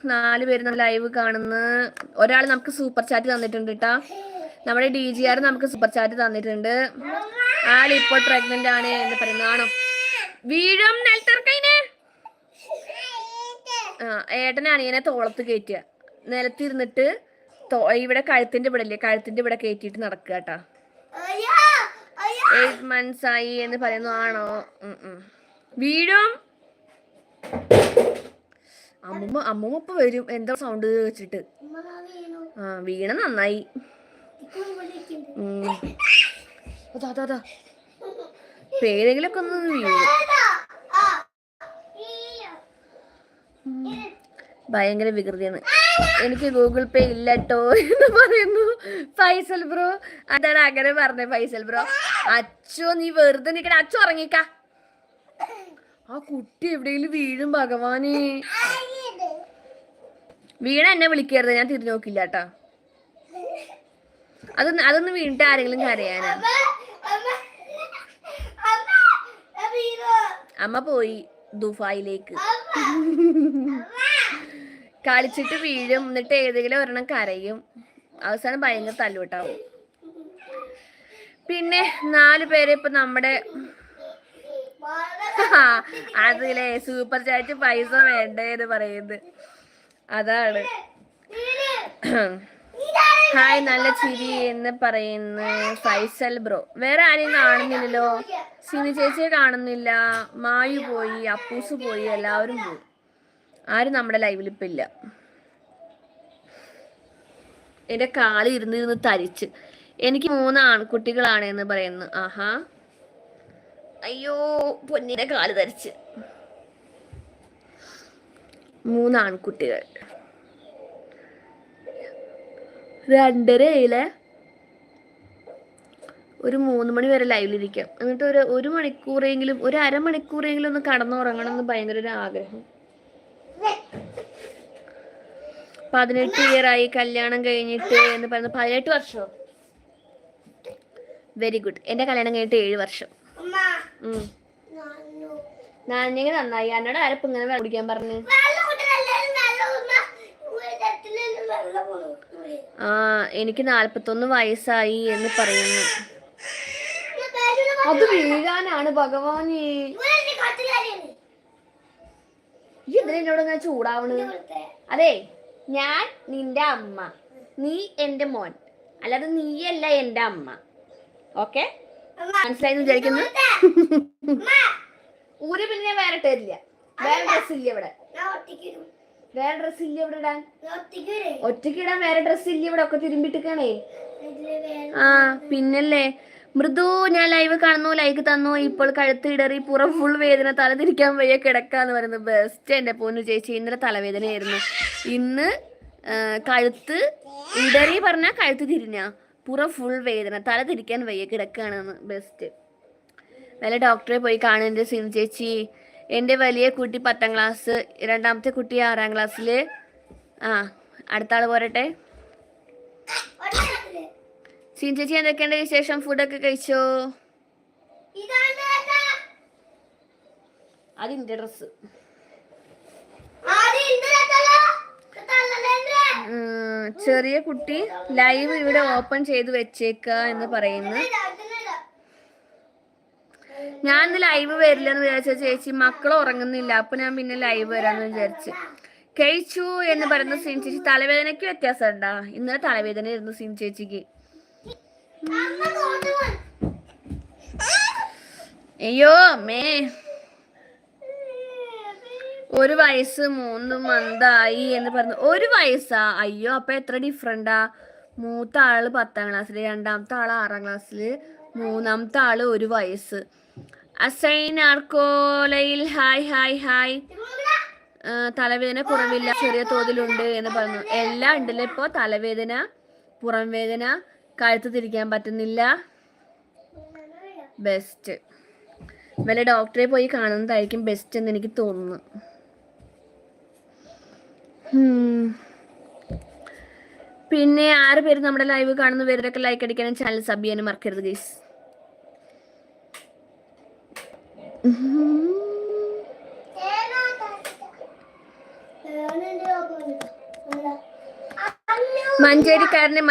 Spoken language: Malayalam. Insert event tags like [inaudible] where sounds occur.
നാല് പേര് നമ്മൾ ലൈവ് കാണുന്ന ഒരാൾ നമുക്ക് സൂപ്പർ ചാറ്റ് തന്നിട്ടുണ്ട് കേട്ടാ നമ്മുടെ ഡി ജി ആർ നമുക്ക് സൂപ്പർ ചാറ്റ് തന്നിട്ടുണ്ട്. ആൾ ഇപ്പോൾ പ്രഗ്നന്റ് ആണ് എന്ന് പറയുന്നതാണോ വീഴും നിലത്തിറക്കൈനെ ആ ഏട്ടനാണ് അനിയനെ തോളത്ത് കയറ്റുക നിലത്തിരുന്നിട്ട് ഇവിടെ കഴുത്തിന്റെ ഇവിടെ ഇല്ലേ? കഴുത്തിന്റെ ഇവിടെ കയറ്റിയിട്ട് നടക്കുക കേട്ടാ എയ്റ്റ് മന്ത്സ് ആയി എന്ന് പറയുന്നു. ആണോ? ഉം ഉം. വീഴും. അമ്മൂമ്മ അമ്മൂമ്മ ഇപ്പൊ വരും. എന്താ സൗണ്ട് വെച്ചിട്ട് ആ വീണ നന്നായി. പേരെങ്കിലൊക്കെ ഒന്ന് വീഴും ഭയങ്കര വികൃതിയാണ്. എനിക്ക് ഗൂഗിൾ പേ ഇല്ലട്ടോ എന്ന് പറയുന്നു. ഫൈസൽ ബ്രോ അതാണ് അങ്ങനെ പറഞ്ഞത് ഫൈസൽ ബ്രോ. അച്ചോ നീ വെറുതെ നിക്കണ അച്ഛോ ഇറങ്ങിക്ക ആ കുട്ടി എവിടെയെങ്കിലും വീഴും ഭഗവാനെ. വീണ എന്നെ വിളിക്കരുത് ഞാൻ തിരിഞ്ഞു നോക്കില്ല കേട്ടോ അതൊന്ന് അതൊന്ന് വീണിട്ട് ആരെങ്കിലും കരയാനാ. അമ്മ പോയി ദുബായിലേക്ക്. കളിച്ചിട്ട് വീഴും എന്നിട്ട് ഏതെങ്കിലും ഒരെണ്ണം കരയും. അവസാനം ഭയങ്കര തല്ലുവിട്ടാവും പിന്നെ നാല് പേരെ ഇപ്പൊ നമ്മുടെ അതിലെ സൂപ്പർ ചാറ്റ് പൈസ വേണ്ടേ എന്ന് പറയുന്നത്. അതാണ്. ഹായ് നല്ല ചിരി എന്ന് പറയുന്ന ഫൈസൽ ബ്രോ. വേറെ ആരെയും കാണുന്നില്ലല്ലോ? സിനി ചേച്ചിയെ കാണുന്നില്ല. മായു പോയി അപ്പൂസ് പോയി എല്ലാവരും പോയി. ആരും നമ്മുടെ ലൈവിൽ ഇപ്പം ഇല്ല. എന്റെ കാളി ഇരുന്നിരുന്ന് ഇരുന്ന് തരിച്ച്. എനിക്ക് മൂന്ന് ആൺകുട്ടികളാണ് എന്ന് പറയുന്നു. ആഹാ. അയ്യോ പൊന്നിന്റെ കാൽ തരിച്ച്. മൂന്ന് ആൺകുട്ടികൾ രണ്ടരയിലെ ഒരു മൂന്ന് മണി വരെ ലൈവിലിരിക്കാം എന്നിട്ട് ഒരു ഒരു മണിക്കൂറെങ്കിലും ഒരു അരമണിക്കൂറെങ്കിലും ഒന്ന് കടന്നുറങ്ങണം എന്ന് ഭയങ്കര ഒരു ആഗ്രഹം പതിനെട്ട് ഇയർ ആയി കല്യാണം കഴിഞ്ഞിട്ട് എന്ന് പറയുന്നത് പതിനെട്ട് വർഷമോ വെരി ഗുഡ് എന്റെ കല്യാണം കഴിഞ്ഞിട്ട് ഏഴ് വർഷം. ഉം. നാഞ്ഞങ്ങ നന്നായി. എന്നോട് ആരപ്പം ഇങ്ങനെ കുടിക്കാൻ പറഞ്ഞു? ആ എനിക്ക് നാല്പത്തൊന്ന് വയസ്സായി എന്ന് പറയുന്നു. അത് വീഴാനാണ് ഭഗവാനെ. ഈ എന്നോട് ഇങ്ങനെ ചൂടാവണ്? അതെ ഞാൻ നിന്റെ അമ്മ. നീ എന്റെ മോൻ. അല്ലാതെ നീയല്ല എന്റെ അമ്മ. ഓക്കെ? മനസ്സിലായി വിചാരിക്കുന്നു? [laughs] ഊര് പിന്നെ വേറെ ഇട്ടില്ല വേറെ ഡ്രസ് ഇല്ല ഇവിടെ. വേറെ ഡ്രസ് ഇല്ല ഇവിടെ ഇടാൻ. ഒറ്റയ്ക്ക് ഇടാൻ വേറെ ഡ്രസ് ഇല്ല ഇവിടെ ഒക്കെ തിരുമ്പിട്ടിക്കണേ ആ പിന്നല്ലേ മൃദു ഞാൻ ലൈവ് കാണുന്നു ലൈക്ക് തന്നു. ഇപ്പോൾ കഴുത്ത് ഇടറി പുറം ഫുൾ വേദന തല തിരിക്കാൻ വയ്യ കിടക്കാന്ന് പറയുന്നത് ബെസ്റ്റ് എന്റെ പൊന്നു ചേച്ചി ഇന്നലെ തലവേദനയായിരുന്നു. ഇന്ന് കഴുത്ത് ഇടറി പറഞ്ഞ കഴുത്ത് തിരിഞ്ഞ. പുറം ഫുൾ വേദന തല തിരിക്കാൻ വയ്യ കിടക്കാണെന്ന്. ബെസ്റ്റ് വല്ല ഡോക്ടറെ പോയി കാണുന്നുണ്ട് സിൻ ചേച്ചി. എന്റെ വലിയ കുട്ടി പത്താം ക്ലാസ് രണ്ടാമത്തെ കുട്ടി ആറാം ക്ലാസ്സിൽ ആ അടുത്ത ആൾ പോരട്ടെ സിൻചേച്ചി എന്തൊക്കെയുണ്ട് വിശേഷം? ഫുഡൊക്കെ കഴിച്ചോ? അതിന്റെ ഡ്രസ്സ്. ചെറിയ കുട്ടി ലൈവ് ഇവിടെ ഓപ്പൺ ചെയ്ത് വെച്ചേക്ക എന്ന് പറയുന്നു. ഞാൻ ഇന്ന് ലൈവ് വരില്ലെന്ന് വിചാരിച്ച ചേച്ചി. മക്കൾ ഉറങ്ങുന്നില്ല. അപ്പൊ ഞാൻ പിന്നെ ലൈവ് വരാന്ന് വിചാരിച്ച്. കഴിച്ചു എന്ന് പറയുന്ന സീൻ ചേച്ചി. തലവേദനയ്ക്ക് വ്യത്യാസം ഉണ്ടാ ഇന്നലെ തലവേദന ആയിരുന്നു സീൻ ചേച്ചിക്ക്. അയ്യോ മേ ഒരു വയസ്സ് മൂന്ന് മന്തായി എന്ന് പറഞ്ഞു. ഒരു വയസ്സാ? അയ്യോ അപ്പൊ എത്ര ഡിഫറെന്റാ മൂത്ത ആൾ പത്താം ക്ലാസ്സിൽ രണ്ടാമത്തെ ആൾ ആറാം ക്ലാസ്സിൽ മൂന്നാമത്തെ ആൾ ഒരു വയസ്സ്. അസൈൻ ആർക്കോലയിൽ ഹായ് ഹായ് ഹായ്. തലവേദന കുറവില്ല ചെറിയ തോതിലുണ്ട് എന്ന് പറഞ്ഞു. എല്ലാം ഉണ്ടല്ലോ ഇപ്പോൾ തലവേദന പുറം വേദന കഴുത്ത് തിരിക്കാൻ പറ്റുന്നില്ല. ബെസ്റ്റ് വല്ല ഡോക്ടറെ പോയി കാണുന്നതായിരിക്കും ബെസ്റ്റ് എന്ന് എനിക്ക് തോന്നുന്നു. പിന്നെ ആറ് പേര് നമ്മുടെ ലൈവ് കാണുന്നു പേരൊക്കെ ലൈക്ക് അടിക്കാനും ചാനൽ സബ് ചെയ്യാനും മറക്കരുത് ഗൈസ് മഞ്ചേരിക്കാരനെ